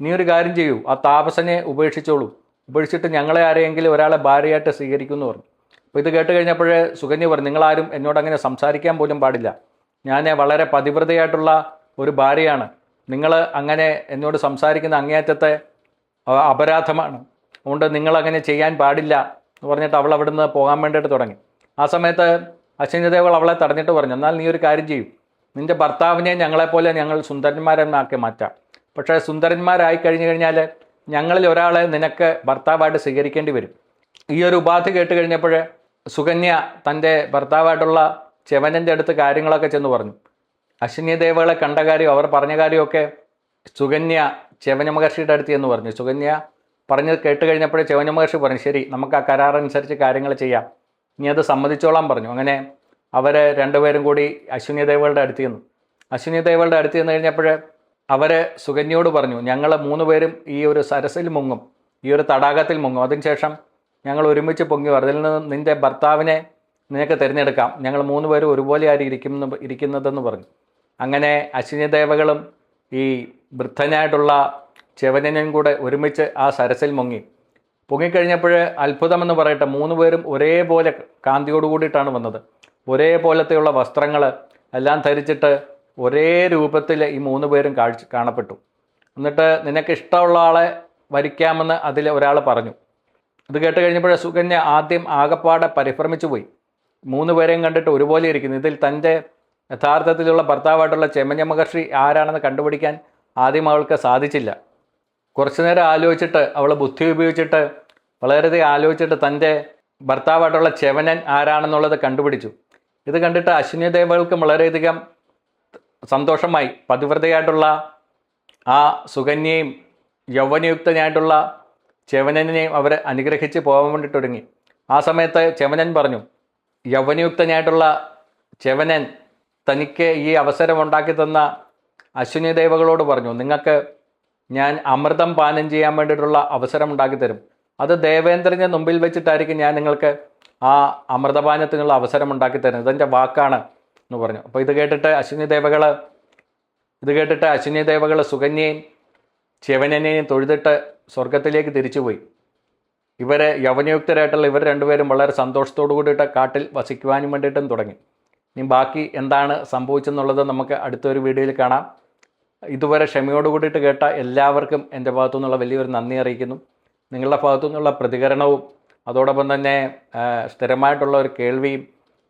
Speaker 1: നീ ഒരു കാര്യം ചെയ്യൂ ആ താപസനെ ഉപേക്ഷിച്ചോളൂ. ഉപേക്ഷിച്ചിട്ട് ഞങ്ങളെ ആരെയെങ്കിലും ഒരാളെ ഭാര്യയായിട്ട് സ്വീകരിക്കുമെന്ന് പറഞ്ഞു. അപ്പോൾ ഇത് കേട്ട് കഴിഞ്ഞപ്പോഴേ സുകന്യ പറഞ്ഞു നിങ്ങളാരും എന്നോട് അങ്ങനെ സംസാരിക്കാൻ പോലും പാടില്ല. ഞാൻ വളരെ പതിവ്രതയായിട്ടുള്ള ഒരു ഭാര്യയാണ്. നിങ്ങൾ അങ്ങനെ എന്നോട് സംസാരിക്കുന്ന അങ്ങേയറ്റത്തെ അപരാധമാണ്. അതുകൊണ്ട് നിങ്ങളങ്ങനെ ചെയ്യാൻ പാടില്ല എന്ന് പറഞ്ഞിട്ട് അവൾ അവിടുന്ന് പോകാൻ വേണ്ടിയിട്ട് തുടങ്ങി. ആ സമയത്ത് അശ്വിനിദേവൾ അവളെ തടഞ്ഞിട്ട് പറഞ്ഞു എന്നാൽ നീ ഒരു കാര്യം ചെയ്യും. നിന്റെ ഭർത്താവിനെ ഞങ്ങളെപ്പോലെ ഞങ്ങൾ സുന്ദരന്മാരെന്നാക്കി മാറ്റാം. പക്ഷേ സുന്ദരന്മാരായി കഴിഞ്ഞു കഴിഞ്ഞാൽ ഞങ്ങളിൽ ഒരാളെ നിനക്ക് ഭർത്താവായിട്ട് സ്വീകരിക്കേണ്ടി വരും. ഈ ഒരു ഉപാധി കേട്ട് കഴിഞ്ഞപ്പോൾ സുകന്യ തന്റെ ഭർത്താവായിട്ടുള്ള ചെവനന്റെ അടുത്ത് കാര്യങ്ങളൊക്കെ ചെന്ന് പറഞ്ഞു. അശ്വിനി ദേവകളെ കണ്ട കാര്യം അവർ പറഞ്ഞ കാര്യമൊക്കെ സുകന്യ ചെവന മഹർഷിയുടെ അടുത്ത് എന്ന് പറഞ്ഞു. സുകന്യ പറഞ്ഞത് കേട്ട് കഴിഞ്ഞപ്പോഴേ ചെവന മഹർഷി പറഞ്ഞു ശരി നമുക്ക് ആ കരാറനുസരിച്ച് കാര്യങ്ങൾ ചെയ്യാം. ഇനി അത് സമ്മതിച്ചോളാം പറഞ്ഞു. അങ്ങനെ അവർ രണ്ടുപേരും കൂടി അശ്വിനി ദേവകളുടെ അടുത്ത് ചെന്നു. അശ്വിനി ദേവകളുടെ അടുത്ത് ചെന്ന് കഴിഞ്ഞപ്പോൾ അവർ സുകന്യോട് പറഞ്ഞു ഞങ്ങൾ മൂന്ന് പേരും ഈ ഒരു സരസിൽ മുങ്ങും ഈ ഒരു തടാകത്തിൽ മുങ്ങും. അതിനുശേഷം ഞങ്ങൾ ഒരുമിച്ച് പൊങ്ങി അതിൽ നിന്ന് നിന്റെ ഭർത്താവിനെ നിനക്ക് തിരഞ്ഞെടുക്കാം. ഞങ്ങൾ മൂന്ന് പേരും ഒരുപോലെ ആയിരിക്കും ഇരിക്കുന്നതെന്ന് പറഞ്ഞു. അങ്ങനെ അശ്വിനി ദേവകളും ഈ വൃദ്ധനായിട്ടുള്ള ചെവനനും കൂടെ ഒരുമിച്ച് ആ സരസിൽ മുങ്ങി. പൊങ്ങിക്കഴിഞ്ഞപ്പോൾ അത്ഭുതമെന്ന് പറയട്ടെ മൂന്ന് പേരും ഒരേപോലെ കാന്തിയോട് കൂടിയിട്ടാണ് വന്നത്. ഒരേപോലത്തെയുള്ള വസ്ത്രങ്ങൾ എല്ലാം ധരിച്ചിട്ട് ഒരേ രൂപത്തിൽ ഈ മൂന്ന് പേരും കാഴ്ച കാണപ്പെട്ടു. എന്നിട്ട് നിനക്ക് ഇഷ്ടമുള്ള ആളെ വരിക്കാമെന്ന് അതിൽ ഒരാൾ പറഞ്ഞു. അത് കേട്ട് കഴിഞ്ഞപ്പോൾ സുകന്യ ആദ്യം ആകപ്പാടെ പരിഭ്രമിച്ചു പോയി മൂന്ന് പേരെയും കണ്ടിട്ട് ഒരുപോലെ ഇരിക്കുന്നു. ഇതിൽ തന്റെ യഥാർത്ഥത്തിലുള്ള ഭർത്താവായിട്ടുള്ള ചെമഞ്ഞ മഹർഷി ആരാണെന്ന് കണ്ടുപിടിക്കാൻ ആദ്യം അവൾക്ക് സാധിച്ചില്ല. കുറച്ചു നേരം ആലോചിച്ചിട്ട് അവൾ ബുദ്ധി ഉപയോഗിച്ചിട്ട് വളരെയധികം ആലോചിച്ചിട്ട് തന്റെ ഭർത്താവായിട്ടുള്ള ചെവനൻ ആരാണെന്നുള്ളത് കണ്ടുപിടിച്ചു. ഇത് കണ്ടിട്ട് അശ്വിനി ദേവകൾക്കും വളരെയധികം സന്തോഷമായി. പതിവ്രതയായിട്ടുള്ള ആ സുകന്യയും യൗവനയുക്തനായിട്ടുള്ള ചെവനനെയും അവർ അനുഗ്രഹിച്ച് പോകാൻ വേണ്ടി തുടങ്ങി ആ സമയത്ത് ചെവനൻ പറഞ്ഞു യൗവനയുക്തനായിട്ടുള്ള ചെവനൻ തനിക്ക് ഈ അവസരം ഉണ്ടാക്കി തന്ന അശ്വിനി ദേവകളോട് പറഞ്ഞു നിങ്ങൾക്ക് ഞാൻ അമൃതം പാനം ചെയ്യാൻ വേണ്ടിയിട്ടുള്ള അവസരം ഉണ്ടാക്കി തരും. അത് ദേവേന്ദ്രന്റെ മുമ്പിൽ വെച്ചിട്ടായിരിക്കും ഞാൻ നിങ്ങൾക്ക് ആ അമൃതപാനത്തിനുള്ള അവസരം ഉണ്ടാക്കി തരുന്നത്. ഇതെന്റെ വാക്കാണ് എന്ന് പറഞ്ഞു. അപ്പോൾ ഇത് കേട്ടിട്ട് അശ്വിനി ദേവകൾ ഇത് കേട്ടിട്ട് അശ്വിനി ദേവകൾ സുകന്യയും ശിവനനെയും തൊഴുതിട്ട് സ്വർഗത്തിലേക്ക് തിരിച്ചുപോയി. ഇവരെ യവനയുക്തരായിട്ടുള്ള ഇവർ രണ്ടുപേരും വളരെ സന്തോഷത്തോടു കൂടിയിട്ട് കാട്ടിൽ വസിക്കുവാനും വേണ്ടിയിട്ടും തുടങ്ങി. ഇനി ബാക്കി എന്താണ് സംഭവിച്ചെന്നുള്ളത് നമുക്ക് അടുത്തൊരു വീഡിയോയിൽ കാണാം. ഇതുവരെ ക്ഷമയോട് കൂടിയിട്ട് കേട്ട എല്ലാവർക്കും എന്റെ ഭാഗത്തു നിന്നുള്ള വലിയൊരു നന്ദി അറിയിക്കുന്നു. നിങ്ങളുടെ ഭാഗത്തു നിന്നുള്ള പ്രതികരണവും അതോടൊപ്പം തന്നെ സ്ഥിരമായിട്ടുള്ള ഒരു കേൾവിയും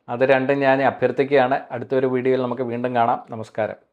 Speaker 1: അത് രണ്ടും ഞാൻ അഭ്യർത്ഥിക്കുകയാണ്. അടുത്തൊരു വീഡിയോയിൽ നമുക്ക് വീണ്ടും കാണാം. നമസ്കാരം.